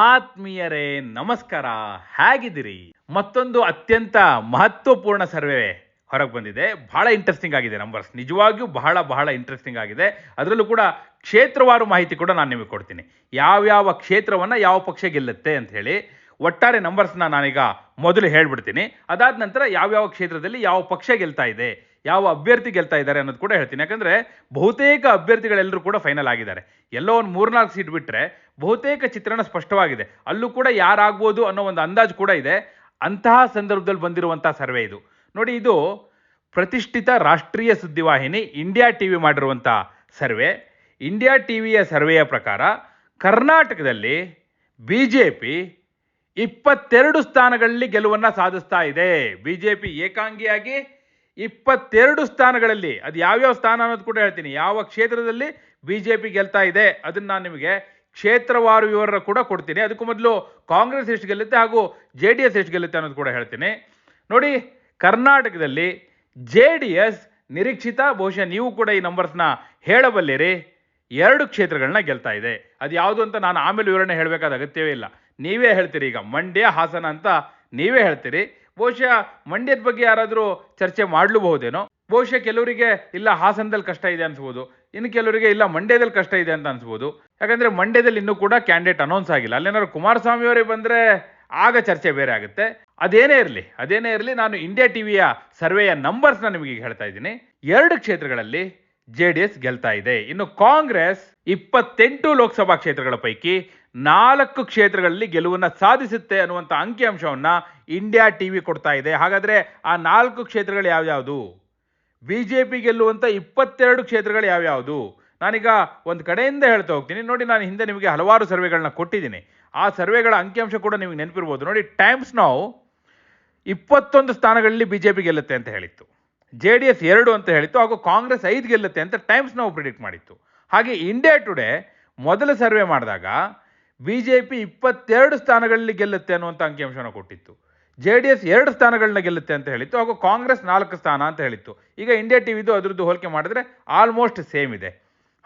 ಆತ್ಮೀಯರೇ, ನಮಸ್ಕಾರ. ಹೇಗಿದ್ದೀರಿ? ಮತ್ತೊಂದು ಅತ್ಯಂತ ಮಹತ್ವಪೂರ್ಣ ಸರ್ವೆ ಹೊರಗೆ ಬಂದಿದೆ. ಬಹಳ ಇಂಟ್ರೆಸ್ಟಿಂಗ್ ಆಗಿದೆ ನಂಬರ್ಸ್ ನಿಜವಾಗಿಯೂ ಬಹಳ ಬಹಳ ಇಂಟ್ರೆಸ್ಟಿಂಗ್ ಆಗಿದೆ. ಅದರಲ್ಲೂ ಕೂಡ ಕ್ಷೇತ್ರವಾರು ಮಾಹಿತಿ ಕೂಡ ನಾನು ನಿಮಗೆ ಕೊಡ್ತೀನಿ. ಯಾವ್ಯಾವ ಕ್ಷೇತ್ರವನ್ನು ಯಾವ ಪಕ್ಷ ಗೆಲ್ಲುತ್ತೆ ಅಂತ ಹೇಳಿ ಒಟ್ಟಾರೆ ನಂಬರ್ಸ್ನ ನಾನೀಗ ಮೊದಲು ಹೇಳ್ಬಿಡ್ತೀನಿ. ಅದಾದ ನಂತರ ಯಾವ್ಯಾವ ಕ್ಷೇತ್ರದಲ್ಲಿ ಯಾವ ಪಕ್ಷ ಗೆಲ್ತಾ ಇದೆ? ಯಾವ ಅಭ್ಯರ್ಥಿ ಗೆಲ್ತಾ ಇದ್ದಾರೆ ಅನ್ನೋದು ಕೂಡ ಹೇಳ್ತೀನಿ. ಯಾಕಂದರೆ ಬಹುತೇಕ ಅಭ್ಯರ್ಥಿಗಳೆಲ್ಲರೂ ಕೂಡ ಫೈನಲ್ ಆಗಿದ್ದಾರೆ. ಎಲ್ಲೋ ಒಂದು ಮೂರ್ನಾಲ್ಕು ಸೀಟ್ ಬಿಟ್ಟರೆ ಬಹುತೇಕ ಚಿತ್ರಣ ಸ್ಪಷ್ಟವಾಗಿದೆ. ಅಲ್ಲೂ ಕೂಡ ಯಾರಾಗ್ಬೋದು ಅನ್ನೋ ಒಂದು ಅಂದಾಜು ಕೂಡ ಇದೆ. ಅಂತಹ ಸಂದರ್ಭದಲ್ಲಿ ಬಂದಿರುವಂಥ ಸರ್ವೆ ಇದು. ನೋಡಿ, ಇದು ಪ್ರತಿಷ್ಠಿತ ರಾಷ್ಟ್ರೀಯ ಸುದ್ದಿವಾಹಿನಿ ಇಂಡಿಯಾ ಟಿ ವಿ ಮಾಡಿರುವಂಥ ಸರ್ವೆ. ಇಂಡಿಯಾ ಟಿ ವಿಯ ಸರ್ವೆಯ ಪ್ರಕಾರ ಕರ್ನಾಟಕದಲ್ಲಿ ಬಿ ಜೆ ಪಿ ಇಪ್ಪತ್ತೆರಡು ಸ್ಥಾನಗಳಲ್ಲಿ ಗೆಲುವನ್ನು ಸಾಧಿಸ್ತಾ ಇದೆ. ಬಿ ಜೆ ಪಿ ಏಕಾಂಗಿಯಾಗಿ ಇಪ್ಪತ್ತೆರಡು ಸ್ಥಾನಗಳಲ್ಲಿ, ಅದು ಯಾವ್ಯಾವ ಸ್ಥಾನ ಅನ್ನೋದು ಕೂಡ ಹೇಳ್ತೀನಿ. ಯಾವ ಕ್ಷೇತ್ರದಲ್ಲಿ ಬಿ ಜೆ ಪಿ ಗೆಲ್ತಾ ಇದೆ, ಅದನ್ನು ನಾನು ನಿಮಗೆ ಕ್ಷೇತ್ರವಾರು ವಿವರ ಕೂಡ ಕೊಡ್ತೀನಿ. ಅದಕ್ಕೂ ಮೊದಲು ಕಾಂಗ್ರೆಸ್ ಎಷ್ಟು ಗೆಲ್ಲುತ್ತೆ ಹಾಗೂ ಜೆ ಡಿ ಎಸ್ ಎಷ್ಟು ಗೆಲ್ಲುತ್ತೆ ಅನ್ನೋದು ಕೂಡ ಹೇಳ್ತೀನಿ. ನೋಡಿ, ಕರ್ನಾಟಕದಲ್ಲಿ ಜೆ ಡಿ ಎಸ್ ನಿರೀಕ್ಷಿತ, ಬಹುಶಃ ನೀವು ಕೂಡ ಈ ನಂಬರ್ಸ್ನ ಹೇಳಬಲ್ಲಿರಿ. ಎರಡು ಕ್ಷೇತ್ರಗಳನ್ನ ಗೆಲ್ತಾ ಇದೆ. ಅದು ಯಾವುದು ಅಂತ ನಾನು ಆಮೇಲೆ ವಿವರಣೆ ಹೇಳಬೇಕಾದ ಅಗತ್ಯವೇ ಇಲ್ಲ. ನೀವೇ ಹೇಳ್ತೀರಿ ಈಗ ಮಂಡ್ಯ, ಹಾಸನ ಅಂತ ನೀವೇ ಹೇಳ್ತೀರಿ. ಬಹುಶಃ ಮಂಡ್ಯದ ಬಗ್ಗೆ ಯಾರಾದರೂ ಚರ್ಚೆ ಮಾಡಲೂಬಹುದೇನೋ? ಬಹುಶಃ ಕೆಲವರಿಗೆ ಇಲ್ಲ ಹಾಸನದಲ್ಲಿ ಕಷ್ಟ ಇದೆ ಅನ್ಸ್ಬೋದು. ಇನ್ನು ಕೆಲವರಿಗೆ ಇಲ್ಲ ಮಂಡ್ಯದಲ್ಲಿ ಕಷ್ಟ ಇದೆ ಅಂತ ಅನ್ಸ್ಬೋದು. ಯಾಕಂದ್ರೆ ಮಂಡ್ಯದಲ್ಲಿ ಇನ್ನೂ ಕೂಡ ಕ್ಯಾಂಡಿಡೇಟ್ ಅನೌನ್ಸ್ ಆಗಿಲ್ಲ. ಅಲ್ಲೇನಾದ್ರು ಕುಮಾರಸ್ವಾಮಿ ಅವರೇ ಬಂದ್ರೆ ಆಗ ಚರ್ಚೆ ಬೇರೆ ಆಗುತ್ತೆ. ಅದೇನೇ ಇರಲಿ ಅದೇನೇ ಇರಲಿ, ನಾನು ಇಂಡಿಯಾ ಟಿವಿಯ ಸರ್ವೆಯ ನಂಬರ್ಸ್ನ ನಿಮಗೆ ಹೇಳ್ತಾ ಇದ್ದೀನಿ. ಎರಡು ಕ್ಷೇತ್ರಗಳಲ್ಲಿ ಜೆ ಡಿ ಎಸ್ ಗೆಲ್ತಾ ಇದೆ. ಇನ್ನು ಕಾಂಗ್ರೆಸ್ ಇಪ್ಪತ್ತೆಂಟು ಲೋಕಸಭಾ ಕ್ಷೇತ್ರಗಳ ಪೈಕಿ ನಾಲ್ಕು ಕ್ಷೇತ್ರಗಳಲ್ಲಿ ಗೆಲುವನ್ನು ಸಾಧಿಸುತ್ತೆ ಅನ್ನುವಂಥ ಅಂಕಿಅಂಶವನ್ನು ಇಂಡಿಯಾ ಟಿ ವಿ ಕೊಡ್ತಾ ಇದೆ. ಹಾಗಾದರೆ ಆ ನಾಲ್ಕು ಕ್ಷೇತ್ರಗಳು ಯಾವ್ಯಾವುದು? ಬಿ ಜೆ ಪಿ ಗೆಲ್ಲುವಂಥ ಇಪ್ಪತ್ತೆರಡು ಕ್ಷೇತ್ರಗಳು ಯಾವ್ಯಾವುದು? ನಾನೀಗ ಒಂದು ಕಡೆಯಿಂದ ಹೇಳ್ತಾ ಹೋಗ್ತೀನಿ. ನೋಡಿ, ನಾನು ಹಿಂದೆ ನಿಮಗೆ ಹಲವಾರು ಸರ್ವೆಗಳನ್ನ ಕೊಟ್ಟಿದ್ದೀನಿ. ಆ ಸರ್ವೆಗಳ ಅಂಕಿಅಂಶ ಕೂಡ ನಿಮಗೆ ನೆನಪಿರ್ಬೋದು. ನೋಡಿ ಟೈಮ್ಸ್ ನಾವು ಇಪ್ಪತ್ತೊಂದು ಸ್ಥಾನಗಳಲ್ಲಿ ಬಿ ಜೆ ಪಿ ಗೆಲ್ಲುತ್ತೆ ಅಂತ ಹೇಳಿತ್ತು. ಜೆ ಡಿ ಎಸ್ ಎರಡು ಅಂತ ಹೇಳಿತ್ತು. ಹಾಗೂ ಕಾಂಗ್ರೆಸ್ ಐದು ಗೆಲ್ಲುತ್ತೆ ಅಂತ ಟೈಮ್ಸ್ ನಾವು ಪ್ರಿಡಿಕ್ಟ್ ಮಾಡಿತ್ತು. ಹಾಗೆ ಇಂಡಿಯಾ ಟುಡೇ ಮೊದಲ ಸರ್ವೆ ಮಾಡಿದಾಗ ಬಿ ಜೆ ಪಿ ಇಪ್ಪತ್ತೆರಡು ಸ್ಥಾನಗಳಲ್ಲಿ ಗೆಲ್ಲುತ್ತೆ ಅನ್ನುವಂಥ ಅಂಕಿಅಂಶನ ಕೊಟ್ಟಿತ್ತು. ಜೆ ಡಿ ಎಸ್ ಎರಡು ಸ್ಥಾನಗಳನ್ನ ಗೆಲ್ಲುತ್ತೆ ಅಂತ ಹೇಳಿತ್ತು. ಹಾಗೂ ಕಾಂಗ್ರೆಸ್ ನಾಲ್ಕು ಸ್ಥಾನ ಅಂತ ಹೇಳಿತ್ತು. ಈಗ ಇಂಡಿಯಾ ಟಿವಿದು ಅದರದ್ದು ಹೋಲಿಕೆ ಮಾಡಿದ್ರೆ ಆಲ್ಮೋಸ್ಟ್ ಸೇಮ್ ಇದೆ.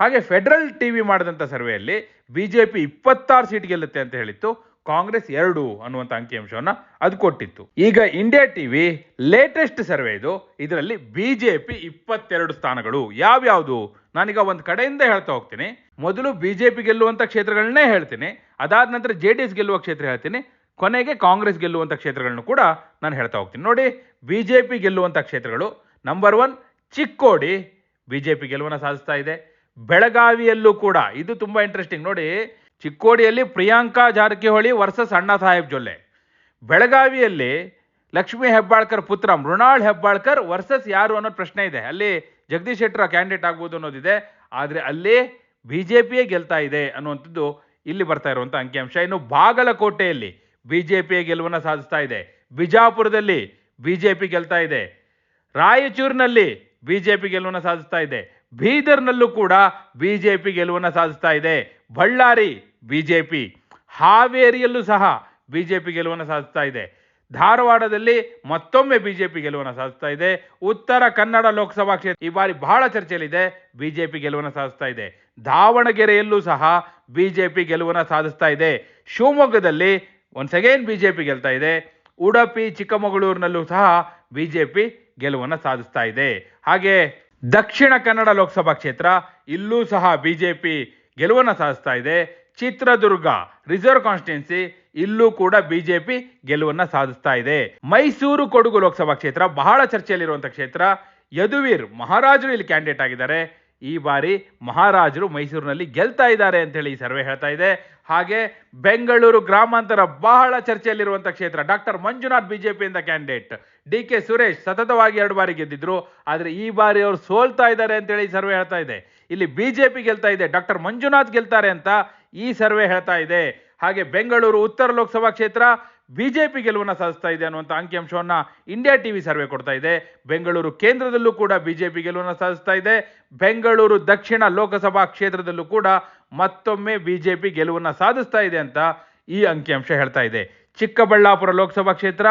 ಹಾಗೆ ಫೆಡರಲ್ ಟಿ ವಿ ಮಾಡಿದಂಥ ಸರ್ವೆಯಲ್ಲಿ ಬಿ ಜೆ ಪಿ ಇಪ್ಪತ್ತಾರು ಸೀಟ್ ಗೆಲ್ಲುತ್ತೆ ಅಂತ ಹೇಳಿತ್ತು. ಕಾಂಗ್ರೆಸ್ ಎರಡು ಅನ್ನುವಂಥ ಅಂಕಿಅಂಶವನ್ನು ಅದು ಕೊಟ್ಟಿತ್ತು. ಈಗ ಇಂಡಿಯಾ ಟಿವಿ ಲೇಟೆಸ್ಟ್ ಸರ್ವೆ ಇದು. ಇದರಲ್ಲಿ ಬಿ ಜೆ ಪಿ ಇಪ್ಪತ್ತೆರಡು ಸ್ಥಾನಗಳು. ಯಾವ್ಯಾವುದು? ನಾನೀಗ ಒಂದು ಕಡೆಯಿಂದ ಹೇಳ್ತಾ ಹೋಗ್ತೀನಿ. ಮೊದಲು ಬಿ ಜೆ ಪಿ ಗೆಲ್ಲುವಂಥ ಕ್ಷೇತ್ರಗಳನ್ನೇ ಹೇಳ್ತೀನಿ. ಅದಾದ ನಂತರ ಜೆ ಡಿ ಎಸ್ ಗೆಲ್ಲುವ ಕ್ಷೇತ್ರ ಹೇಳ್ತೀನಿ. ಕೊನೆಗೆ ಕಾಂಗ್ರೆಸ್ ಗೆಲ್ಲುವಂಥ ಕ್ಷೇತ್ರಗಳನ್ನು ಕೂಡ ನಾನು ಹೇಳ್ತಾ ಹೋಗ್ತೀನಿ. ನೋಡಿ, ಬಿ ಜೆ ಪಿ ಗೆಲ್ಲುವಂಥ ಕ್ಷೇತ್ರಗಳು. Number one Chikkodi. B J P ಗೆಲುವನ್ನು ಸಾಧಿಸ್ತಾ ಇದೆ. ಬೆಳಗಾವಿಯಲ್ಲೂ ಕೂಡ ಇದು ತುಂಬ ಇಂಟ್ರೆಸ್ಟಿಂಗ್ ನೋಡಿ, ಚಿಕ್ಕೋಡಿಯಲ್ಲಿ ಪ್ರಿಯಾಂಕಾ ಜಾರಕಿಹೊಳಿ ವರ್ಸಸ್ ಅಣ್ಣ ಸಾಹೇಬ್ ಜೊಲ್ಲೆ. ಬೆಳಗಾವಿಯಲ್ಲಿ ಲಕ್ಷ್ಮೀ ಹೆಬ್ಬಾಳ್ಕರ್ ಪುತ್ರ ಮೃಣಾಳ್ ಹೆಬ್ಬಾಳ್ಕರ್ ವರ್ಸಸ್ ಯಾರು ಅನ್ನೋ ಪ್ರಶ್ನೆ ಇದೆ. ಅಲ್ಲಿ ಜಗದೀಶ್ ಶೆಟ್ಟರ್ ಕ್ಯಾಂಡಿಡೇಟ್ ಆಗ್ಬೋದು ಅನ್ನೋದಿದೆ. ಆದರೆ ಅಲ್ಲಿ ಬಿ ಜೆ ಪಿಯೇ ಗೆಲ್ತಾ ಇದೆ ಅನ್ನುವಂಥದ್ದು ಇಲ್ಲಿ ಬರ್ತಾ ಇರುವಂಥ ಅಂಕಿಅಂಶ. ಇನ್ನು ಬಾಗಲಕೋಟೆಯಲ್ಲಿ ಬಿ ಜೆ ಪಿಯ ಗೆಲುವನ್ನು ಸಾಧಿಸ್ತಾ ಇದೆ. ಬಿಜಾಪುರದಲ್ಲಿ ಬಿ ಜೆ ಪಿ ಗೆಲ್ತಾ ಇದೆ. ರಾಯಚೂರಿನಲ್ಲಿ ಬಿ ಜೆ ಪಿ ಗೆಲುವನ್ನು ಸಾಧಿಸ್ತಾ ಇದೆ. ಬೀದರ್ನಲ್ಲೂ ಕೂಡ ಬಿ ಜೆ ಪಿ ಗೆಲುವನ್ನು ಸಾಧಿಸ್ತಾ ಇದೆ. ಬಳ್ಳಾರಿ ಬಿ ಜೆ ಪಿ ಹಾವೇರಿಯಲ್ಲೂ ಸಹ ಬಿ ಜೆ ಪಿ ಗೆಲುವನ್ನು ಸಾಧಿಸ್ತಾ ಇದೆ. ಧಾರವಾಡದಲ್ಲಿ ಮತ್ತೊಮ್ಮೆ ಬಿಜೆಪಿ ಗೆಲುವನ್ನು ಸಾಧಿಸ್ತಾ ಇದೆ. ಉತ್ತರ ಕನ್ನಡ ಲೋಕಸಭಾ ಕ್ಷೇತ್ರ ಈ ಬಾರಿ ಬಹಳ ಚರ್ಚೆಯಲ್ಲಿದೆ. ಬಿಜೆಪಿ ಗೆಲುವನ್ನು ಸಾಧಿಸ್ತಾ ಇದೆ. ದಾವಣಗೆರೆಯಲ್ಲೂ ಸಹ ಬಿ ಜೆ ಪಿ ಗೆಲುವನ್ನು ಸಾಧಿಸ್ತಾ ಇದೆ. ಶಿವಮೊಗ್ಗದಲ್ಲಿ ಒನ್ಸ್ ಅಗೇನ್ ಪಿ ಗೆಲ್ತಾ ಇದೆ. ಉಡುಪಿ, ಚಿಕ್ಕಮಗಳೂರಿನಲ್ಲೂ ಸಹ ಬಿ ಜೆ ಪಿ ಗೆಲುವನ್ನು ಸಾಧಿಸ್ತಾ ಇದೆ. ಹಾಗೆ ದಕ್ಷಿಣ ಕನ್ನಡ ಲೋಕಸಭಾ ಕ್ಷೇತ್ರ, ಇಲ್ಲೂ ಸಹ ಬಿ ಜೆ ಪಿ ಗೆಲುವನ್ನು ಸಾಧಿಸ್ತಾ ಇದೆ. ಚಿತ್ರದುರ್ಗ ರಿಸರ್ವ್ ಕಾನ್ಸ್ಟಿಟ್ಯೂನ್ಸಿ ಇಲ್ಲೂ ಕೂಡ ಬಿಜೆಪಿ ಗೆಲುವನ್ನು ಸಾಧಿಸ್ತಾ ಇದೆ. ಮೈಸೂರು, ಕೊಡಗು ಲೋಕಸಭಾ ಕ್ಷೇತ್ರ, ಬಹಳ ಚರ್ಚೆಯಲ್ಲಿರುವಂತಹ ಕ್ಷೇತ್ರ, ಯದುವೀರ್ ಮಹಾರಾಜರು ಇಲ್ಲಿ ಕ್ಯಾಂಡಿಡೇಟ್ ಆಗಿದ್ದಾರೆ. ಈ ಬಾರಿ ಮಹಾರಾಜರು ಮೈಸೂರಿನಲ್ಲಿ ಗೆಲ್ತಾ ಇದ್ದಾರೆ ಅಂತ ಹೇಳಿ ಈ ಸರ್ವೆ ಹೇಳ್ತಾ ಇದೆ. ಹಾಗೆ ಬೆಂಗಳೂರು ಗ್ರಾಮಾಂತರ ಬಹಳ ಚರ್ಚೆಯಲ್ಲಿರುವಂಥ ಕ್ಷೇತ್ರ, ಡಾಕ್ಟರ್ ಮಂಜುನಾಥ್ ಬಿಜೆಪಿಯಿಂದ ಕ್ಯಾಂಡಿಡೇಟ್. ಡಿ ಕೆ ಸುರೇಶ್ ಸತತವಾಗಿ ಎರಡು ಬಾರಿ ಗೆದ್ದಿದ್ರು, ಆದರೆ ಈ ಬಾರಿ ಅವರು ಸೋಲ್ತಾ ಇದ್ದಾರೆ ಅಂತೇಳಿ ಈ ಸರ್ವೆ ಹೇಳ್ತಾ ಇದೆ. ಇಲ್ಲಿ ಬಿಜೆಪಿ ಗೆಲ್ತಾ ಇದೆ, ಡಾಕ್ಟರ್ ಮಂಜುನಾಥ್ ಗೆಲ್ತಾರೆ ಅಂತ ಈ ಸರ್ವೆ ಹೇಳ್ತಾ ಇದೆ. ಹಾಗೆ ಬೆಂಗಳೂರು ಉತ್ತರ ಲೋಕಸಭಾ ಕ್ಷೇತ್ರ ಬಿಜೆಪಿ ಗೆಲುವನ್ನು ಸಾಧಿಸ್ತಾ ಇದೆ ಅನ್ನುವಂಥ ಅಂಕಿಅಂಶವನ್ನ ಇಂಡಿಯಾ ಟಿವಿ ಸರ್ವೆ ಕೊಡ್ತಾ ಇದೆ. ಬೆಂಗಳೂರು ಕೇಂದ್ರದಲ್ಲೂ ಕೂಡ ಬಿಜೆಪಿ ಗೆಲುವನ್ನು ಸಾಧಿಸ್ತಾ ಇದೆ. ಬೆಂಗಳೂರು ದಕ್ಷಿಣ ಲೋಕಸಭಾ ಕ್ಷೇತ್ರದಲ್ಲೂ ಕೂಡ ಮತ್ತೊಮ್ಮೆ ಬಿಜೆಪಿ ಗೆಲುವನ್ನು ಸಾಧಿಸ್ತಾ ಇದೆ ಅಂತ ಈ ಅಂಕಿಅಂಶ ಹೇಳ್ತಾ ಇದೆ. ಚಿಕ್ಕಬಳ್ಳಾಪುರ ಲೋಕಸಭಾ ಕ್ಷೇತ್ರ,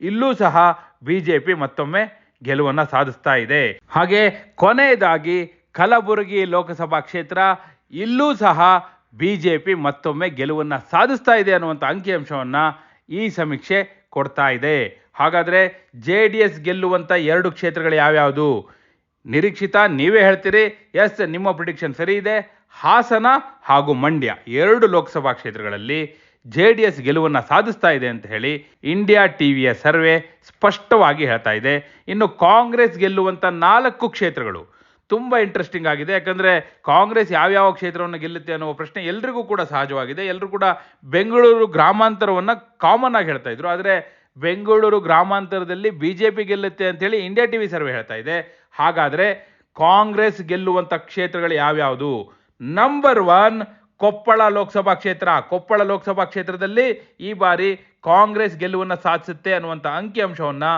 ಇಲ್ಲೂ ಸಹ ಬಿಜೆಪಿ ಮತ್ತೊಮ್ಮೆ ಗೆಲುವನ್ನು ಸಾಧಿಸ್ತಾ ಇದೆ. ಹಾಗೆ ಕೊನೆಯದಾಗಿ ಕಲಬುರಗಿ ಲೋಕಸಭಾ ಕ್ಷೇತ್ರ, ಇಲ್ಲೂ ಸಹ ಬಿ ಜೆ ಪಿ ಮತ್ತೊಮ್ಮೆ ಗೆಲುವನ್ನು ಸಾಧಿಸ್ತಾ ಇದೆ ಅನ್ನುವಂಥ ಅಂಕಿಅಂಶವನ್ನು ಈ ಸಮೀಕ್ಷೆ ಕೊಡ್ತಾ ಇದೆ. ಹಾಗಾದರೆ ಜೆ ಡಿ ಎಸ್ ಗೆಲ್ಲುವಂಥ ಎರಡು ಕ್ಷೇತ್ರಗಳು ಯಾವ್ಯಾವುದು? ನಿರೀಕ್ಷಿತ, ನೀವೇ ಹೇಳ್ತೀರಿ. ಎಸ್, ನಿಮ್ಮ ಪ್ರಿಡಿಕ್ಷನ್ ಸರಿ ಇದೆ. ಹಾಸನ ಹಾಗೂ ಮಂಡ್ಯ ಎರಡು ಲೋಕಸಭಾ ಕ್ಷೇತ್ರಗಳಲ್ಲಿ ಜೆ ಡಿ ಎಸ್ ಗೆಲುವನ್ನು ಸಾಧಿಸ್ತಾ ಇದೆ ಅಂತ ಹೇಳಿ ಇಂಡಿಯಾ ಟಿವಿಯ ಸರ್ವೆ ಸ್ಪಷ್ಟವಾಗಿ ಹೇಳ್ತಾ ಇದೆ. ಇನ್ನು ಕಾಂಗ್ರೆಸ್ ಗೆಲ್ಲುವಂಥ ನಾಲ್ಕು ಕ್ಷೇತ್ರಗಳು ತುಂಬ ಇಂಟ್ರೆಸ್ಟಿಂಗ್ ಆಗಿದೆ. ಯಾಕಂದರೆ ಕಾಂಗ್ರೆಸ್ ಯಾವ್ಯಾವ ಕ್ಷೇತ್ರವನ್ನು ಗೆಲ್ಲುತ್ತೆ ಅನ್ನುವ ಪ್ರಶ್ನೆ ಎಲ್ರಿಗೂ ಕೂಡ ಸಹಜವಾಗಿದೆ. ಎಲ್ಲರೂ ಕೂಡ ಬೆಂಗಳೂರು ಗ್ರಾಮಾಂತರವನ್ನು ಕಾಮನ್ ಆಗಿ ಹೇಳ್ತಾ ಇದ್ರು. ಆದರೆ ಬೆಂಗಳೂರು ಗ್ರಾಮಾಂತರದಲ್ಲಿ ಬಿ ಜೆ ಪಿ ಗೆಲ್ಲುತ್ತೆ ಅಂತೇಳಿ ಇಂಡಿಯಾ ಟಿ ವಿ ಸರ್ವೆ ಹೇಳ್ತಾ ಇದೆ. ಹಾಗಾದರೆ ಕಾಂಗ್ರೆಸ್ ಗೆಲ್ಲುವಂಥ ಕ್ಷೇತ್ರಗಳು ಯಾವ್ಯಾವುದು? ನಂಬರ್ ಒನ್ ಕೊಪ್ಪಳ ಲೋಕಸಭಾ ಕ್ಷೇತ್ರ. ಕೊಪ್ಪಳ ಲೋಕಸಭಾ ಕ್ಷೇತ್ರದಲ್ಲಿ ಈ ಬಾರಿ ಕಾಂಗ್ರೆಸ್ ಗೆಲುವನ್ನು ಸಾಧಿಸುತ್ತೆ ಅನ್ನುವಂಥ ಅಂಕಿಅಂಶವನ್ನು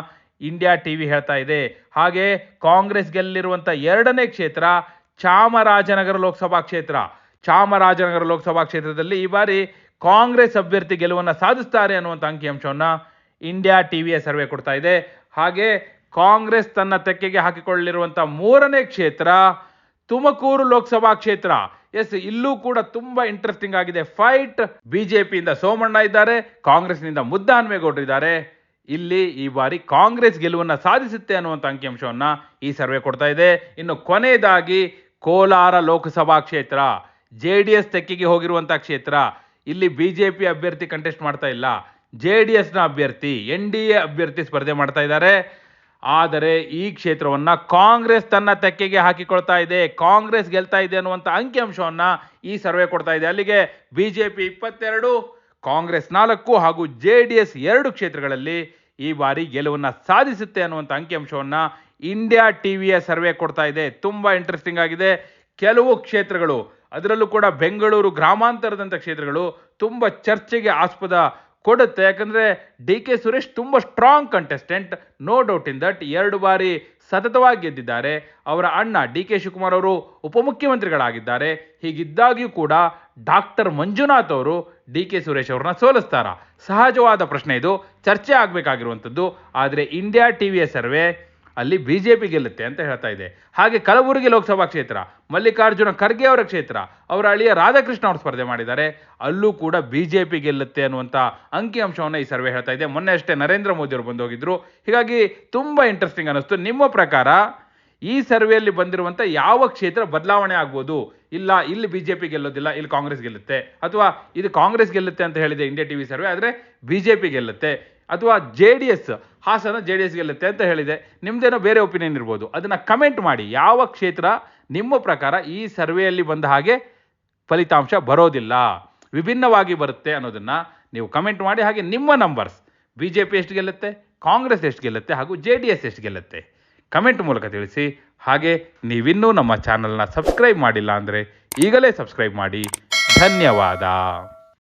ಇಂಡಿಯಾ ಟಿ ವಿ ಹೇಳ್ತಾ ಇದೆ. ಹಾಗೆ ಕಾಂಗ್ರೆಸ್ ಗೆಲ್ಲಿರುವಂಥ ಎರಡನೇ ಕ್ಷೇತ್ರ ಚಾಮರಾಜನಗರ ಲೋಕಸಭಾ ಕ್ಷೇತ್ರ. ಚಾಮರಾಜನಗರ ಲೋಕಸಭಾ ಕ್ಷೇತ್ರದಲ್ಲಿ ಈ ಬಾರಿ ಕಾಂಗ್ರೆಸ್ ಅಭ್ಯರ್ಥಿ ಗೆಲುವನ್ನು ಸಾಧಿಸ್ತಾರೆ ಅನ್ನುವಂಥ ಅಂಕಿಅಂಶವನ್ನು ಇಂಡಿಯಾ ಟಿ ವಿಯ ಸರ್ವೆ ಕೊಡ್ತಾ ಇದೆ. ಹಾಗೆ ಕಾಂಗ್ರೆಸ್ ತನ್ನ ತೆಕ್ಕೆಗೆ ಹಾಕಿಕೊಳ್ಳಿರುವಂಥ ಮೂರನೇ ಕ್ಷೇತ್ರ ತುಮಕೂರು ಲೋಕಸಭಾ ಕ್ಷೇತ್ರ. ಎಸ್, ಇಲ್ಲೂ ಕೂಡ ತುಂಬಾ ಇಂಟ್ರೆಸ್ಟಿಂಗ್ ಆಗಿದೆ. ಫೈಟ್ ಬಿಜೆಪಿಯಿಂದ ಸೋಮಣ್ಣ ಇದ್ದಾರೆ. ಕಾಂಗ್ರೆಸ್ನಿಂದ ಮುದ್ದಾನ್ಮೇಗೌಡರು ಇದ್ದಾರೆ. ಇಲ್ಲಿ ಈ ಬಾರಿ ಕಾಂಗ್ರೆಸ್ ಗೆಲುವನ್ನು ಸಾಧಿಸುತ್ತೆ ಅನ್ನುವಂಥ ಅಂಕಿಅಂಶವನ್ನು ಈ ಸರ್ವೆ ಕೊಡ್ತಾ ಇದೆ. ಇನ್ನು ಕೊನೆಯದಾಗಿ ಕೋಲಾರ ಲೋಕಸಭಾ ಕ್ಷೇತ್ರ ಜೆ ಡಿ ಎಸ್ ತೆಕ್ಕಿಗೆ ಹೋಗಿರುವಂಥ ಕ್ಷೇತ್ರ. ಇಲ್ಲಿ ಬಿ ಜೆ ಪಿ ಅಭ್ಯರ್ಥಿ ಕಂಟೆಸ್ಟ್ ಮಾಡ್ತಾ ಇಲ್ಲ. ಜೆ ಡಿ ಎಸ್ನ ಅಭ್ಯರ್ಥಿ, ಎನ್ ಡಿ ಎ ಅಭ್ಯರ್ಥಿ ಸ್ಪರ್ಧೆ ಮಾಡ್ತಾ ಇದ್ದಾರೆ. ಆದರೆ ಈ ಕ್ಷೇತ್ರವನ್ನು ಕಾಂಗ್ರೆಸ್ ತನ್ನ ತೆಕ್ಕೆಗೆ ಹಾಕಿಕೊಳ್ತಾ ಇದೆ. ಕಾಂಗ್ರೆಸ್ ಗೆಲ್ತಾ ಇದೆ ಅನ್ನುವಂಥ ಅಂಕಿಅಂಶವನ್ನು ಈ ಸರ್ವೆ ಕೊಡ್ತಾ ಇದೆ. ಅಲ್ಲಿಗೆ ಬಿ ಜೆ ಪಿ ಇಪ್ಪತ್ತೆರಡು ಕಾಂಗ್ರೆಸ್ ನಾಲ್ಕು ಹಾಗೂ ಜೆ ಡಿ ಎಸ್ ಎರಡು ಕ್ಷೇತ್ರಗಳಲ್ಲಿ ಈ ಬಾರಿ ಗೆಲುವನ್ನು ಸಾಧಿಸುತ್ತೆ ಅನ್ನುವಂಥ ಅಂಕಿಅಂಶವನ್ನು ಇಂಡಿಯಾ ಟಿ ವಿಯ ಸರ್ವೆ ಕೊಡ್ತಾ ಇದೆ. ತುಂಬ ಇಂಟ್ರೆಸ್ಟಿಂಗ್ ಆಗಿದೆ. ಕೆಲವು ಕ್ಷೇತ್ರಗಳು, ಅದರಲ್ಲೂ ಕೂಡ ಬೆಂಗಳೂರು ಗ್ರಾಮಾಂತರದಂಥ ಕ್ಷೇತ್ರಗಳು ತುಂಬ ಚರ್ಚೆಗೆ ಆಸ್ಪದ ಕೊಡುತ್ತೆ. ಯಾಕಂದರೆ ಡಿ ಕೆ ಸುರೇಶ್ ತುಂಬ strong contestant no doubt in that ಎರಡು ಬಾರಿ ಸತತವಾಗಿ ಗೆದ್ದಿದ್ದಾರೆ. ಅವರ ಅಣ್ಣ ಡಿ ಕೆ ಶಿವಕುಮಾರ್ ಅವರು ಉಪಮುಖ್ಯಮಂತ್ರಿಗಳಾಗಿದ್ದಾರೆ. ಹೀಗಿದ್ದಾಗಿಯೂ ಕೂಡ ಡಾಕ್ಟರ್ ಮಂಜುನಾಥ್ ಅವರು ಡಿ ಕೆ ಸುರೇಶ್ ಅವ್ರನ್ನ ಸೋಲಿಸ್ತಾರ? ಸಹಜವಾದ ಪ್ರಶ್ನೆ ಇದು. ಚರ್ಚೆ ಆಗಬೇಕಾಗಿರುವಂಥದ್ದು. ಆದರೆ ಇಂಡಿಯಾ ಟಿವಿಯ ಸರ್ವೆ ಅಲ್ಲಿ ಬಿ ಜೆ ಪಿ ಗೆಲ್ಲುತ್ತೆ ಅಂತ ಹೇಳ್ತಾ ಇದೆ. ಹಾಗೆ ಕಲಬುರಗಿ ಲೋಕಸಭಾ ಕ್ಷೇತ್ರ, ಮಲ್ಲಿಕಾರ್ಜುನ ಖರ್ಗೆ ಅವರ ಕ್ಷೇತ್ರ, ಅವರ ಅಳಿಯ ರಾಧಾಕೃಷ್ಣ ಅವರು ಸ್ಪರ್ಧೆ ಮಾಡಿದ್ದಾರೆ. ಅಲ್ಲೂ ಕೂಡ ಬಿ ಜೆ ಪಿ ಗೆಲ್ಲುತ್ತೆ ಅನ್ನುವಂಥ ಅಂಕಿಅಂಶವನ್ನು ಈ ಸರ್ವೆ ಹೇಳ್ತಾ ಇದೆ. ಮೊನ್ನೆ ಅಷ್ಟೇ ನರೇಂದ್ರ ಮೋದಿ ಅವರು ಬಂದು ಹೋಗಿದ್ರು ಹೀಗಾಗಿ ತುಂಬ ಇಂಟ್ರೆಸ್ಟಿಂಗ್ ಅನ್ನಿಸ್ತು. ನಿಮ್ಮ ಪ್ರಕಾರ ಈ ಸರ್ವೆಯಲ್ಲಿ ಬಂದಿರುವಂಥ ಯಾವ ಕ್ಷೇತ್ರ ಬದಲಾವಣೆ ಆಗ್ಬೋದು? ಇಲ್ಲ, ಇಲ್ಲಿ ಬಿ ಜೆ ಪಿ ಗೆಲ್ಲೋದಿಲ್ಲ, ಇಲ್ಲಿ ಕಾಂಗ್ರೆಸ್ ಗೆಲ್ಲುತ್ತೆ. ಅಥವಾ ಇದು ಕಾಂಗ್ರೆಸ್ ಗೆಲ್ಲುತ್ತೆ ಅಂತ ಹೇಳಿದೆ ಇಂಡಿಯಾ ಟಿ ವಿ ಸರ್ವೆ, ಆದರೆ ಬಿ ಜೆ ಪಿ ಗೆಲ್ಲುತ್ತೆ. ಅಥವಾ J D S, Hassan J D S ಗೆಲ್ಲುತ್ತೆ ಅಂತ ಹೇಳಿದೆ. ನಿಮ್ಮದೇನೋ ಬೇರೆ ಒಪಿನಿಯನ್ ಇರ್ಬೋದು. ಅದನ್ನು ಕಮೆಂಟ್ ಮಾಡಿ. ಯಾವ ಕ್ಷೇತ್ರ ನಿಮ್ಮ ಪ್ರಕಾರ ಈ ಸರ್ವೆಯಲ್ಲಿ ಬಂದ ಹಾಗೆ ಫಲಿತಾಂಶ ಬರೋದಿಲ್ಲ? ವಿಭಿನ್ನವಾಗಿ ಬರುತ್ತೆ ಅನ್ನೋದನ್ನು ನೀವು ಕಮೆಂಟ್ ಮಾಡಿ. ಹಾಗೆ ನಿಮ್ಮ ನಂಬರ್ಸ್ ಬಿ ಜೆ ಪಿ ಎಷ್ಟು ಗೆಲ್ಲುತ್ತೆ? ಕಾಂಗ್ರೆಸ್ ಎಷ್ಟು ಗೆಲ್ಲುತ್ತೆ? ಹಾಗೂ ಜೆ ಡಿ ಎಸ್ ಎಷ್ಟು ಗೆಲ್ಲುತ್ತೆ? ಕಮೆಂಟ್ ಮೂಲಕ ತಿಳಿಸಿ. ಹಾಗೆ ನೀವಿನ್ನೂ ನಮ್ಮ ಚಾನಲ್ನ ಸಬ್ಸ್ಕ್ರೈಬ್ ಮಾಡಿಲ್ಲ ಅಂದರೆ ಈಗಲೇ ಸಬ್ಸ್ಕ್ರೈಬ್ ಮಾಡಿ. ಧನ್ಯವಾದ.